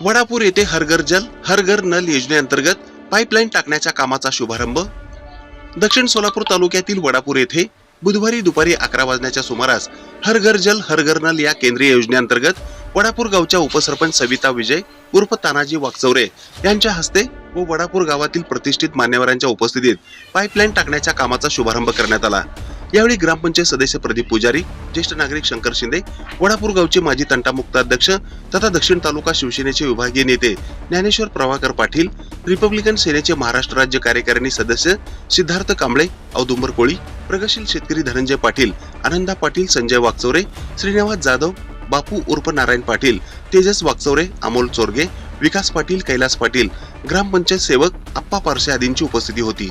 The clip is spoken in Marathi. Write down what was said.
वडापूर येथे हरघर जल हरघर नल योजनेअंतर्गत पाईपलाईन टाकण्याच्या कामाचा शुभारंभ. दक्षिण सोलापूर तालुक्यातील वडापूर येथे बुधवारी दुपारी अकरा वाजण्याच्या सुमारास हरघर जल हरघर नल या केंद्रीय योजनेअंतर्गत वडापूर गावच्या उपसरपंच सविता विजय उर्फ तानाजी वाकचौरे यांच्या हस्ते व वडापूर गावातील प्रतिष्ठित मान्यवरांच्या उपस्थितीत पाईपलाईन टाकण्याच्या कामाचा शुभारंभ करण्यात आला. यावेळी ग्रामपंचायत सदस्य प्रदीप पुजारी ज्येष्ठ नागरिक शंकर शिंदे वडापूर गावचे माजी तंटामुक्त अध्यक्ष तथा दक्षिण तालुका शिवसेनेचे विभागीय नेते ज्ञानेश्वर प्रभाकर पाटील रिपब्लिकन सेनेचे महाराष्ट्र राज्य कार्यकारिणी सदस्य सिद्धार्थ कांबळे औदुंबर कोळी प्रगतशील शेतकरी धनंजय पाटील आनंदा पाटील संजय वागचौरे श्रीनिवास जाधव बापू उर्फ नारायण पाटील तेजस वागचौरे अमोल चोरगे विकास पाटील कैलास पाटील ग्रामपंचायत सेवक आप्पा पारसे आदींची उपस्थिती होती.